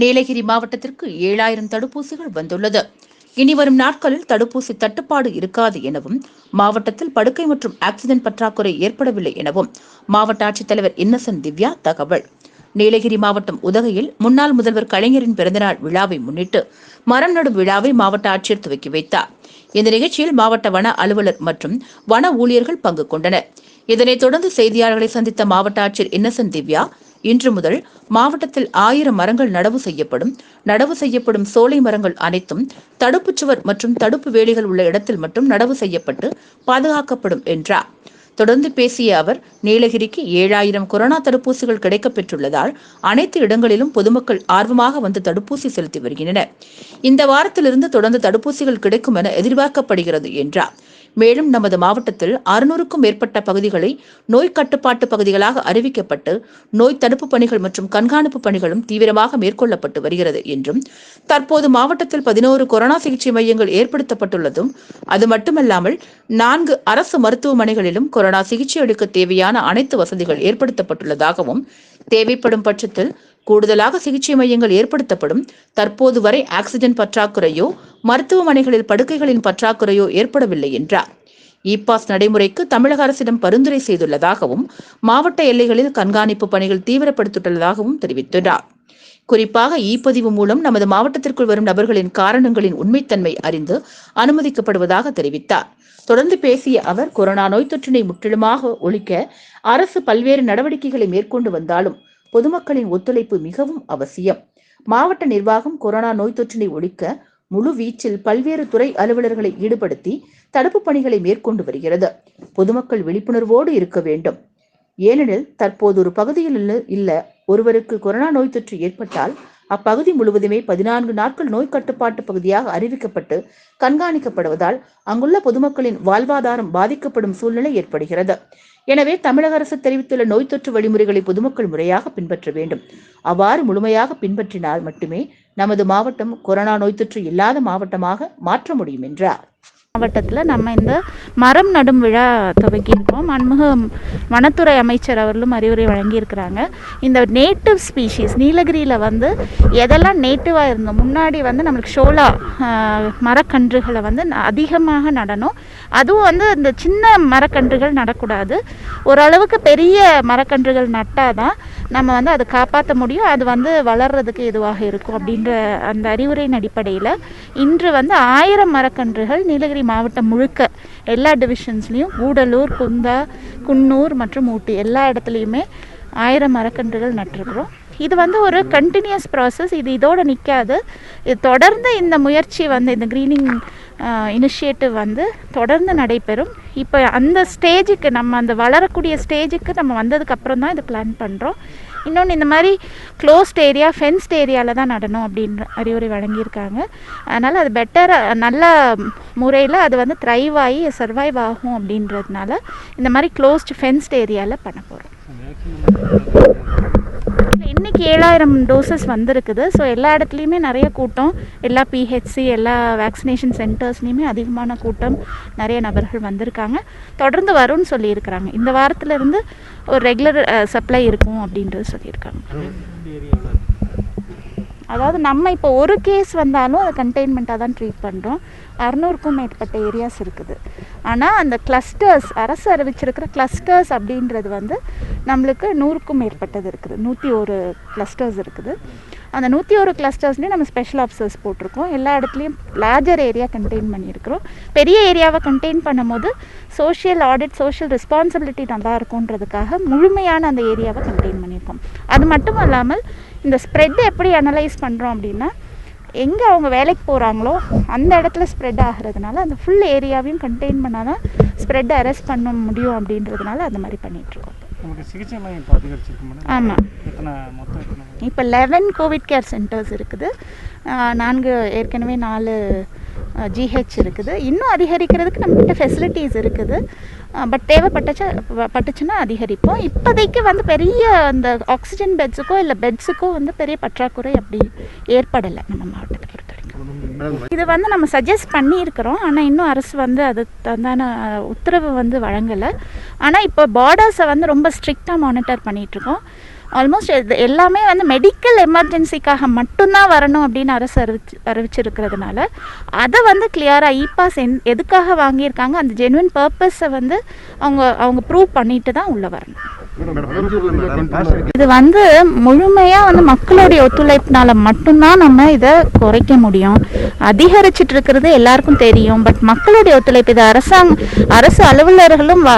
நீலகிரி மாவட்டத்திற்கு ஏழாயிரம் தடுப்பூசிகள் வந்துள்ளது. இனி வரும் நாட்களில் தடுப்பூசி தட்டுப்பாடு இருக்காது எனவும் மாவட்டத்தில் படுக்கை மற்றும் ஆக்சிஜன் பற்றாக்குறை ஏற்படவில்லை எனவும் மாவட்ட ஆட்சித்தலைவர் இன்னசென்ட் திவ்யா தகவல். நீலகிரி மாவட்டம் உதகையில் முன்னாள் முதல்வர் கலைஞரின் பிறந்தநாள் விழாவை முன்னிட்டு மரம் நடும் விழாவை மாவட்ட ஆட்சியர் துவக்கி வைத்தார். இந்த நிகழ்ச்சியில் மாவட்ட வன அலுவலர் மற்றும் வன ஊழியர்கள் பங்கு கொண்டனர். இதனைத் தொடர்ந்து செய்தியாளர்களை சந்தித்த மாவட்ட ஆட்சியர் இன்னசென்ட் திவ்யா இன்று முதல் மாவட்டத்தில் ஆயிரம் மரங்கள் நடவு செய்யப்படும். நடவு செய்யப்படும் சோலை மரங்கள் அனைத்தும் தடுப்புச் சுவர் மற்றும் தடுப்பு வேலிகள் உள்ள இடத்தில் மட்டும் நடவு செய்யப்பட்டு பாதுகாக்கப்படும் என்றார். தொடர்ந்து பேசிய அவர் நீலகிரிக்கு ஏழாயிரம் கொரோனா தடுப்பூசிகள் கிடைக்கப் பெற்றுள்ளதால் அனைத்து இடங்களிலும் பொதுமக்கள் ஆர்வமாக வந்து தடுப்பூசி செலுத்தி வருகின்றனர். இந்த வாரத்திலிருந்து தொடர்ந்து தடுப்பூசிகள் கிடைக்கும் என எதிர்பார்க்கப்படுகிறது என்றார். மேலும் நமது மாவட்டத்தில் அறுநூறுக்கும் மேற்பட்ட பகுதிகளை நோய் கட்டுப்பாட்டு பகுதிகளாக அறிவிக்கப்பட்டு நோய் தடுப்பு பணிகள் மற்றும் கண்காணிப்பு பணிகளும் தீவிரமாக மேற்கொள்ளப்பட்டு வருகிறது என்றும் தற்போது மாவட்டத்தில் பதினோரு கொரோனா சிகிச்சை மையங்கள் ஏற்படுத்தப்பட்டுள்ளதும் அது மட்டுமல்லாமல் நான்கு அரசு மருத்துவமனைகளிலும் கொரோனா சிகிச்சை அளிக்க தேவையான அனைத்து வசதிகள் ஏற்படுத்தப்பட்டுள்ளதாகவும் தேவைப்படும் பட்சத்தில் கூடுதலாக சிகிச்சை மையங்கள் ஏற்படுத்தப்படும். தற்போது வரை ஆக்சிஜன் பற்றாக்குறையோ மருத்துவமனைகளில் படுக்கைகளின் பற்றாக்குறையோ ஏற்படவில்லை என்றார். இ பாஸ் நடைமுறைக்கு தமிழக அரசிடம் பரிந்துரை செய்துள்ளதாகவும் மாவட்ட எல்லைகளில் கண்காணிப்பு பணிகள் தீவிரப்படுத்தப்பட்டுள்ளதாகவும் தெரிவித்துள்ளார். குறிப்பாக இ பதிவு மூலம் நமது மாவட்டத்திற்குள் வரும் நபர்களின் காரணங்களின் உண்மைத்தன்மை அறிந்து அனுமதிக்கப்படுவதாக தெரிவித்தார். தொடர்ந்து பேசிய அவர் கொரோனா நோய் தொற்றினை முற்றிலுமாக ஒழிக்க அரசு பல்வேறு நடவடிக்கைகளை மேற்கொண்டு வந்தாலும் பொதுமக்களின் ஒத்துழைப்பு மிகவும் அவசியம். மாவட்ட நிர்வாகம் கொரோனா நோய் தொற்றினை ஒழிக்க முழு வீச்சில் பல்வேறு துறை அலுவலர்களை ஈடுபடுத்தி தடுப்பு பணிகளை மேற்கொண்டு வருகிறது. பொதுமக்கள் விழிப்புணர்வோடு இருக்க வேண்டும். ஏனெனில் தற்போது ஒரு பகுதியில் இல்ல- ஒருவருக்கு கொரோனா நோய் தொற்று ஏற்பட்டால் அப்பகுதி முழுவதுமே பதினான்கு நாட்கள் நோய் கட்டுப்பாட்டு பகுதியாக அறிவிக்கப்பட்டு கண்காணிக்கப்படுவதால் அங்குள்ள பொதுமக்களின் வாழ்வாதாரம் பாதிக்கப்படும் சூழ்நிலை ஏற்படுகிறது. எனவே தமிழக அரசு தெரிவித்துள்ள நோய் தொற்று வழிமுறைகளை பொதுமக்கள் முறையாக பின்பற்ற வேண்டும். அவ்வாறு முழுமையாக பின்பற்றினால் மட்டுமே நமது மாவட்டம் கொரோனா நோய் தொற்று இல்லாத மாவட்டமாக மாற்ற முடியும் என்றார். மாவட்டத்தில் நம்ம இந்த மரம் நடும் விழா துவக்கியிருக்கோம். மண்முக வனத்துறை அமைச்சர் அவர்களும் அறிவுரை வழங்கியிருக்கிறாங்க. இந்த நேட்டிவ் ஸ்பீஷீஸ் நீலகிரியில் வந்து எதெல்லாம் நேட்டிவாக இருந்தோம் முன்னாடி வந்து நம்மளுக்கு ஷோலா மரக்கன்றுகளை வந்து ந- அதிகமாக நடணும். அதுவும் வந்து இந்த சின்ன மரக்கன்றுகள் நடக்கூடாது. ஓரளவுக்கு பெரிய மரக்கன்றுகள் நட்டால் தான் நம்ம வந்து அதை காப்பாற்ற முடியும். அது வந்து வளர்றதுக்கு எதுவாக இருக்கும் அப்படின்ற அந்த அறிவுரையின் அடிப்படையில் இன்று வந்து ஆயிரம் மரக்கன்றுகள் நீலகிரி மாவட்டம் முழுக்க எல்லா டிவிஷன்ஸ்லேயும் கூடலூர் குந்தா குன்னூர் மற்றும் ஊட்டி எல்லா இடத்துலையுமே ஆயிரம் மரக்கன்றுகள் நட்டிருக்கிறோம். இது வந்து ஒரு கண்டினியூஸ் ப்ராசஸ் இது இதோடு நிற்காது இது தொடர்ந்து இந்த முயற்சி வந்து இந்த க்ரீனிங் இனிஷியேட்டிவ் வந்து தொடர்ந்து நடைபெறும். இப்போ அந்த ஸ்டேஜுக்கு நம்ம அந்த வளரக்கூடிய ஸ்டேஜுக்கு நம்ம வந்ததுக்கப்புறம் தான் இது பிளான் பண்ணுறோம் இன்னொன்று இந்த மாதிரி க்ளோஸ்ட் ஏரியா ஃபென்ஸ்ட் ஏரியாவில் தான் நடணும் அப்படின்ற அறிவுரை வழங்கியிருக்காங்க. அதனால் அது பெட்டர் நல்ல முறையில் அது வந்து த்ரைவ் ஆகி சர்வைவ் ஆகும் அப்படின்றதுனால இந்த மாதிரி க்ளோஸ்ட் ஃபென்ஸ்ட் ஏரியாவில் பண்ண போகிறோம் இன்னைக்கு ஏழாயிரம் டோசஸ் வந்திருக்குது. ஸோ எல்லா இடத்துலையுமே நிறைய கூட்டம். எல்லா பிஹெச்சி எல்லா வேக்சினேஷன் சென்டர்ஸ்லேயுமே அதிகமான கூட்டம் நிறைய நபர்கள் வந்திருக்காங்க. தொடர்ந்து வரும்னு சொல்லியிருக்கிறாங்க. இந்த வாரத்துல இருந்து ஒரு ரெகுலர் சப்ளை இருக்கும் அப்படின்றது சொல்லியிருக்காங்க. அதாவது நம்ம இப்போ ஒரு கேஸ் வந்தாலும் அதை கண்டெயின்மெண்ட்டாக தான் ட்ரீட் பண்ணுறோம் அறநூறுக்கும் மேற்பட்ட ஏரியாஸ் இருக்குது. ஆனால் அந்த கிளஸ்டர்ஸ் அரசு அறிவிச்சிருக்கிற கிளஸ்டர்ஸ் அப்படின்றது வந்து நம்மளுக்கு நூறுக்கும் மேற்பட்டது இருக்குது. நூற்றி ஒரு கிளஸ்டர்ஸ் இருக்குது. அந்த நூற்றி ஒரு கிளஸ்டர்ஸ்லேயும் நம்ம ஸ்பெஷல் ஆஃபீஸர்ஸ் போட்டிருக்கோம். எல்லா இடத்துலையும் லார்ஜர் ஏரியா கண்டெயின் பண்ணியிருக்கிறோம். பெரிய ஏரியாவை கண்டெயின் பண்ணும்போது சோஷியல் ஆடிட் சோஷியல் ரெஸ்பான்சிபிலிட்டி நல்லா இருக்குன்றதுக்காக முழுமையான அந்த ஏரியாவை கண்டெயின் பண்ணியிருக்கோம். அது மட்டும் இல்லாமல் இந்த ஸ்ப்ரெட் எப்படி அனலைஸ் பண்ணுறோம் அப்படின்னா எங்கே அவங்க வேலைக்கு போகிறாங்களோ அந்த இடத்துல ஸ்ப்ரெட் ஆகிறதுனால அந்த ஃபுல் ஏரியாவையும் கண்டெயின் பண்ணால் தான் ஸ்ப்ரெட் அரெஸ்ட் பண்ண முடியும் அப்படின்றதுனால அந்த மாதிரி பண்ணிகிட்ருக்கோம் ஆமாம் இப்போ லெவன் கோவிட் கேர் சென்டர்ஸ் இருக்குது. நான்கு ஏற்கனவே நாலு ஜிஹெச் இருக்குது. இன்னும் அதிகரிக்கிறதுக்கு நம்மகிட்ட ஃபெசிலிட்டிஸ் இருக்குது. பட் தேவைப்பட்டுச்சு பட்டுச்சுன்னா அதிகரிப்போம். இப்போதைக்கு வந்து பெரிய அந்த ஆக்சிஜன் பெட்ஸுக்கோ இல்லை பெட்ஸுக்கோ வந்து பெரிய பற்றாக்குறை அப்படி ஏற்படலை நம்ம மாவட்டத்தை பொறுத்த வரைக்கும் இது வந்து நம்ம சஜஸ்ட் பண்ணியிருக்கிறோம். ஆனால் இன்னும் அரசு வந்து அது தந்தான உத்தரவு வந்து வழங்கலை. ஆனால் இப்போ பார்டர்ஸை வந்து ரொம்ப ஸ்ட்ரிக்டாக மானிட்டர் பண்ணிகிட்ருக்கோம் ஆல்மோஸ்ட் இது எல்லாமே வந்து மெடிக்கல் எமர்ஜென்சிக்காக மட்டும்தான் வரணும் அப்படின்னு அரசு அறிவிச்சு அறிவிச்சிருக்கிறதுனால அதை வந்து கிளியராக இ பாஸ் என் எதுக்காக வாங்கியிருக்காங்க? அந்த ஜென்வின் பர்பஸை வந்து அவங்க அவங்க ப்ரூவ் பண்ணிட்டு தான் உள்ளே வரணும். இது வந்து முழுமையாக வந்து மக்களுடைய ஒத்துழைப்பினால மட்டும்தான் நம்ம இதை குறைக்க முடியும். அதிகரிச்சிட்டு இருக்கிறது எல்லாருக்கும் தெரியும். பட் மக்களுடைய ஒத்துழைப்பு இது அரசாங்க அரசு அலுவலர்களும் வ-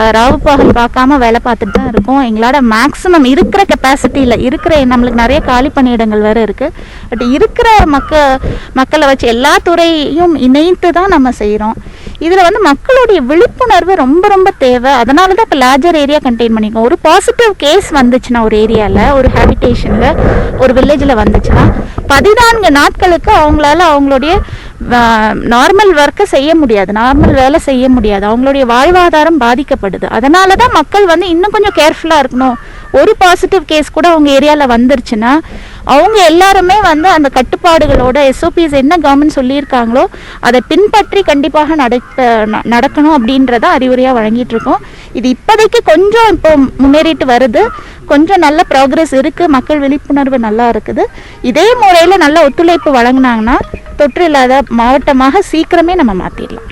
பார்க்காம வேலை பார்த்துட்டு தான் இருக்கோம். எங்களோட மேக்ஸிமம் இருக்கிற கெப்பாசிட்டியில் இருக்கிற நம்மளுக்கு நிறைய காலி பணியிடங்கள் வேறு இருக்குது பட் இருக்கிற மக்க மக்களை வச்சு எல்லா துறையும் இணைத்து தான் நம்ம செய்கிறோம் இதில் வந்து மக்களுடைய விழிப்புணர்வு ரொம்ப ரொம்ப தேவை. அதனால தான் இப்போ லார்ஜர் ஏரியா கண்டெயின் பண்ணிக்கோம் ஒரு பாசிட்டிவ் கேஸ் வந்துச்சுன்னா ஒரு ஏரியாவில் ஒரு ஹேபிடேஷனில் ஒரு வில்லேஜில் வந்துச்சுன்னா பதினான்கு நாட்களுக்கு அவங்களால அவங்களுடைய நார்மல் ஒர்க்கை செய்ய முடியாது. நார்மல் வேலை செய்ய முடியாது. அவங்களுடைய வாழ்வாதாரம் பாதிக்கப்படுது. அதனால தான் மக்கள் வந்து இன்னும் கொஞ்சம் கேர்ஃபுல்லாக இருக்கணும். ஒரு பாசிட்டிவ் கேஸ் கூட அவங்க ஏரியாவில் வந்துருச்சுன்னா அவங்க எல்லாருமே வந்து அந்த கட்டுப்பாடுகளோட எஸ்ஓபிஎஸ் என்ன கவர்மெண்ட் சொல்லியிருக்காங்களோ அதை பின்பற்றி கண்டிப்பாக நடத்த ந- நடக்கணும் அப்படின்றத அறிவுரையாக வழங்கிட்டு இருக்கோம் இது இப்போதைக்கு கொஞ்சம் இப்போ முன்னேறிட்டு வருது. கொஞ்சம் நல்ல ப்ராக்ரெஸ் இருக்குது மக்கள் விழிப்புணர்வு நல்லா இருக்குது. இதே முறையில் நல்ல ஒத்துழைப்பு வழங்கினாங்கன்னா தொற்று இல்லாத மாவட்டமாக சீக்கிரமே நம்ம மாற்றிடலாம்